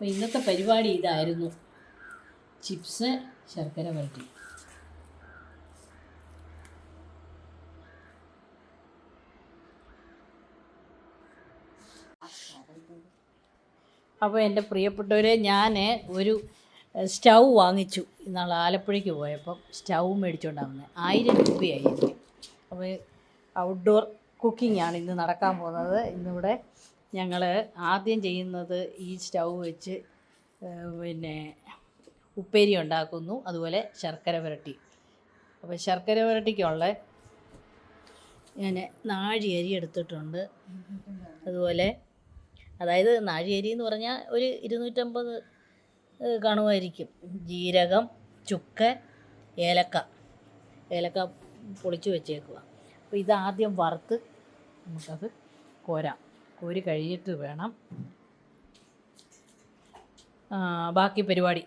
അപ്പോൾ ഇന്നത്തെ പരിപാടി ഇതായിരുന്നു. ചിപ്സ് ശർക്കര വരട്ടി. അപ്പോൾ എന്റെ പ്രിയപ്പെട്ടവരെ ഞാൻ ഒരു സ്റ്റൗ വാങ്ങിച്ചു ഇന്നാൾ ആലപ്പുഴയ്ക്ക് പോയപ്പം. സ്റ്റൗ മേടിച്ചുകൊണ്ടാണ് ആയിരം രൂപയായി അപ്പോൾ ഔട്ട്ഡോർ കുക്കിംഗ് ആണ് ഇന്ന് നടക്കാൻ പോകുന്നത്. ഇന്നിവിടെ ഞങ്ങൾ ആദ്യം ചെയ്യുന്നത് ഈ സ്റ്റൗ വെച്ച് പിന്നെ ഉപ്പേരി ഉണ്ടാക്കുന്നു. അതുപോലെ ശർക്കര പുരട്ടി. അപ്പോൾ ശർക്കര പുരട്ടിക്കുള്ള ഞാൻ നാഴി അരി എടുത്തിട്ടുണ്ട്. അതുപോലെ അതായത് നാഴി അരി എന്ന് പറഞ്ഞാൽ ഒരു ഇരുന്നൂറ്റമ്പത് കാണുമായിരിക്കും ജീരകം ചുക്ക് ഏലക്ക. ഏലക്ക പൊളിച്ച് വെച്ചേക്കുക അപ്പോൾ ഇതാദ്യം വറുത്ത് നമുക്കത് കോരാം. കോരി കഴിഞ്ഞിട്ട് വേണം. ബാക്കി പരിപാടി.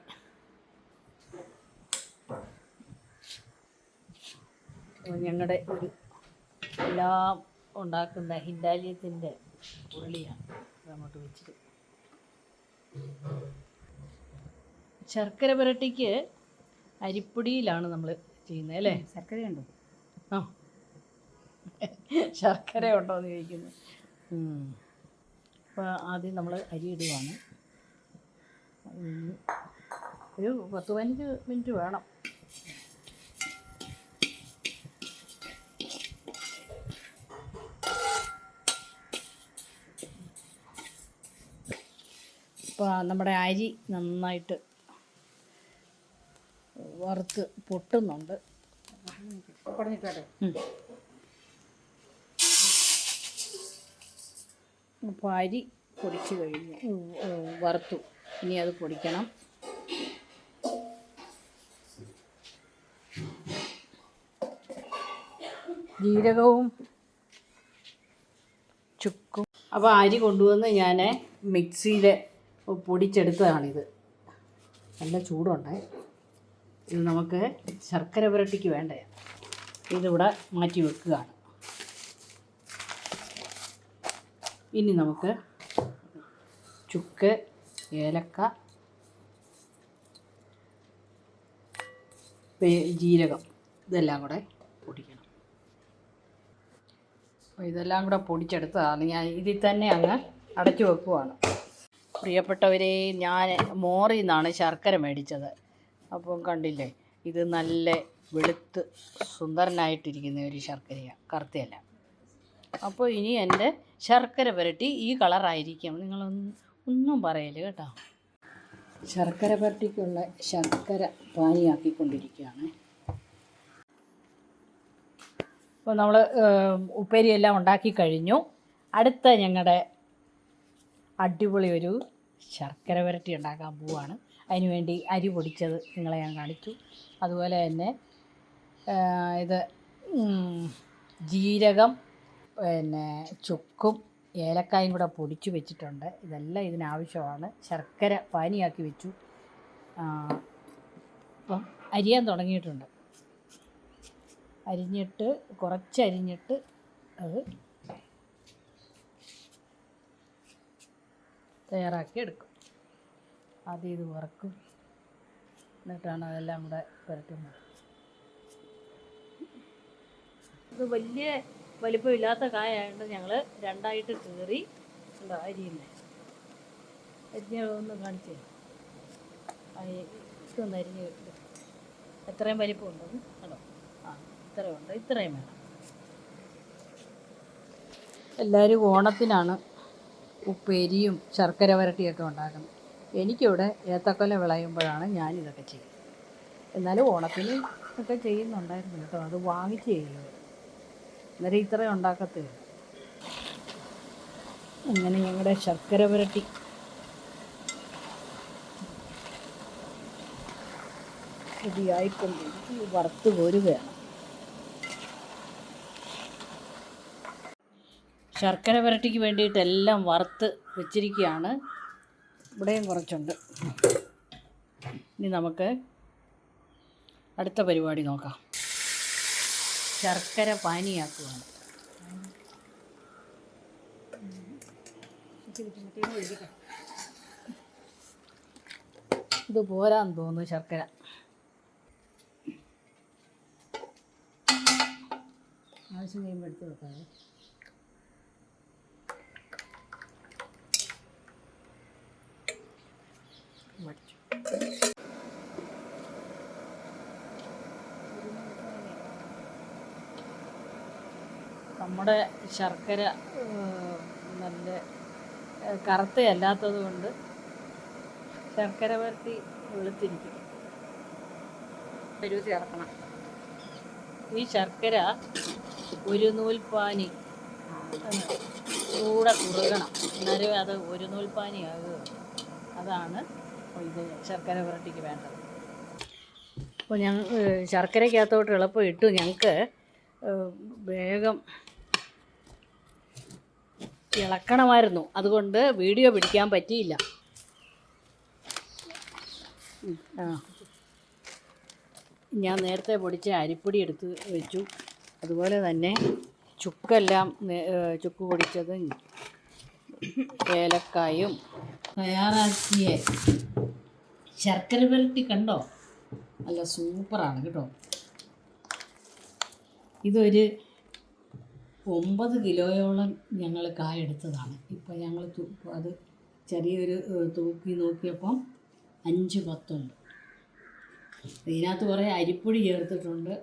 ഞങ്ങളുടെ ഒരു എല്ലാം ഉണ്ടാക്കുന്ന ഹിന്ദാലിയത്തിന്റെ ഉള്ളിയാണ് അങ്ങോട്ട് വെച്ചിട്ട്. ശർക്കര പുരട്ടിക്ക് അരിപ്പൊടിയിലാണ് നമ്മൾ ചെയ്യുന്നത് അല്ലേ? ശർക്കരയുണ്ടോ? ആ. ശർക്കര ഉണ്ടോ എന്ന് ചോദിക്കുന്നു. അപ്പോൾ ആദ്യം നമ്മൾ അരി ഉം. ഒരു പത്ത് പതിനഞ്ച് മിനിറ്റ് വേണം. ഇപ്പോൾ നമ്മുടെ അരി നന്നായിട്ട് വറുത്ത് പൊട്ടുന്നുണ്ട്. അരി പൊടിച്ച് കഴിഞ്ഞു. വറുത്തു. ഇനി അത് പൊടിക്കണം. ജീരകവും ചുക്കും. അപ്പോൾ അരി കൊണ്ടുവന്ന് ഞാൻ മിക്സിയിൽ പൊടിച്ചെടുത്തതാണിത്. നല്ല ചൂടുണ്ടേ. ഇത് നമുക്ക് ശർക്കര പുരട്ടിക്ക് വേണ്ടേ. ഇതിവിടെ മാറ്റി വെക്കുകയാണ്. ഇനി നമുക്ക് ചുക്ക് ഏലക്ക ജീരകം ഇതെല്ലാം കൂടെ പൊടിക്കണം. അപ്പോൾ ഇതെല്ലാം കൂടെ പൊടിച്ചെടുത്തതാണ്. ഞാൻ ഇതിൽ തന്നെ അങ്ങ് അടച്ചു വെക്കുവാണ്. പ്രിയപ്പെട്ടവരെ ഞാൻ മോറിൽ നിന്നാണ് ശർക്കര മേടിച്ചത്. അപ്പം കണ്ടില്ലേ ഇത് നല്ല വെളുത്ത് സുന്ദരനായിട്ടിരിക്കുന്ന ഒരു ശർക്കരയാണ് കറുത്തയല്ല. അപ്പോൾ ഇനി എന്റെ ശർക്കര പുരട്ടി ഈ കളറായിരിക്കും നിങ്ങളൊന്നും ഒന്നും പറയൽ കേട്ടോ? ശർക്കര പുരട്ടിക്കുള്ള ശർക്കര പാനിയാക്കിക്കൊണ്ടിരിക്കുകയാണ്. അപ്പോൾ നമ്മൾ ഉപ്പേരിയെല്ലാം ഉണ്ടാക്കി കഴിഞ്ഞു. അടുത്ത ഞങ്ങളുടെ അടിപൊളി ഒരു ശർക്കര പുരട്ടി ഉണ്ടാക്കാൻ പോവുകയാണ് അതിനുവേണ്ടി അരി പൊടിച്ചത് നിങ്ങളെ ഞാൻ കാണിച്ചു. അതുപോലെ തന്നെ ഇത് ജീരകം പിന്നെ ചുക്കും ഏലക്കായും കൂടെ പൊടിച്ചു വെച്ചിട്ടുണ്ട്. ഇതെല്ലാം ഇതിനാവശ്യമാണ്. ശർക്കര പാനിയാക്കി വെച്ചു. അപ്പം അരിയാൻ തുടങ്ങിയിട്ടുണ്ട്. അരിഞ്ഞിട്ട് കുറച്ച് അരിഞ്ഞിട്ട് അത് തയ്യാറാക്കി എടുക്കും. ആദ്യം ഇത് വറക്കും. എന്നിട്ടാണ് അതെല്ലാം കൂടെ പുരട്ടുന്നത്. വലിയ വലിപ്പമില്ലാത്ത കായായതുകൊണ്ട് ഞങ്ങൾ രണ്ടായിട്ട് കീറി ഉണ്ടോ അരിയുന്നത് അരിഞ്ഞ ഒന്ന് കാണിച്ചേ. ഇതൊന്ന് അരിഞ്ഞ് എത്രയും ഉണ്ടെന്ന് കണ്ടോ? ആ ഇത്രയും ഉണ്ട് ഇത്രയും വേണം. എല്ലാവരും ഓണത്തിനാണ് ഉപ്പേരിയും ശർക്കര വരട്ടിയൊക്കെ ഉണ്ടാക്കുന്നത്. എനിക്കിവിടെ ഏത്തക്കൊല വിളയുമ്പോഴാണ് ഞാനിതൊക്കെ ചെയ്യുന്നത്. എന്നാലും ഓണത്തിന് ഒക്കെ ചെയ്യുന്നുണ്ടായിരുന്നു കേട്ടോ. അത് വാങ്ങിച്ച് ചെയ്യുന്നത് അന്നേരം ഇത്രയും ഉണ്ടാക്കത്തേ ഉള്ളൂ. അങ്ങനെ ഞങ്ങളുടെ ശർക്കര പുരട്ടി. റെഡിയായിക്കൊണ്ടിരിക്കും വറുത്ത് കോരുകയാണ്. ശർക്കര പുരട്ടിക്ക് വേണ്ടിയിട്ട് എല്ലാം വറുത്ത് വെച്ചിരിക്കുകയാണ്. ഇവിടെയും കുറച്ചുണ്ട്. ഇനി നമുക്ക് അടുത്ത പരിപാടി നോക്കാം. ശർക്കര പാനിയാക്കുകയാണ് ഇത് പോരാന്ന് തോന്നുന്നു ശർക്കര. ആവശ്യം കഴിയുമ്പോൾ എടുത്ത് വെക്കാതെ നമ്മുടെ ശർക്കര നല്ല കറുത്തയല്ലാത്തത് കൊണ്ട് ശർക്കര വരട്ടി വെളുത്തിരിക്കും പരുവത്തി ഇറക്കണം. ഈ ശർക്കര ഒരു നൂൽപ്പാനി കൂടെ കുറുകണം. എന്നാലും അത് ഒരു നൂൽപ്പാനിയാകുക അതാണ് ഇത് ശർക്കര വരട്ടിക്ക് വേണ്ടത്. അപ്പോൾ ഞങ്ങൾ ശർക്കരയ്ക്കകത്തോട്ട് എളുപ്പം ഇട്ടു ഞങ്ങൾക്ക് വേഗം ഇളക്കണമായിരുന്നു. അതുകൊണ്ട് വീഡിയോ പിടിക്കാൻ പറ്റിയില്ല. ഞാൻ നേരത്തെ പൊടിച്ച അരിപ്പൊടി എടുത്ത് വെച്ചു. അതുപോലെ തന്നെ ചുക്കെല്ലാം ചുക്ക് പൊടിച്ചതും ഏലക്കായും തയ്യാറാക്കിയ ശർക്കര വരട്ടി കണ്ടോ? നല്ല സൂപ്പറാണ് കേട്ടോ. ഇതൊരു ഒമ്പത് കിലോയോളം ഞങ്ങൾ കായെടുത്തതാണ്. ഇപ്പം ഞങ്ങൾ അത് ചെറിയൊരു തൂക്കി നോക്കിയപ്പം അഞ്ച് പത്തുണ്ട്. ഇതിനകത്ത് കുറേ അരിപ്പൊടി ചേർത്തിട്ടുണ്ട്.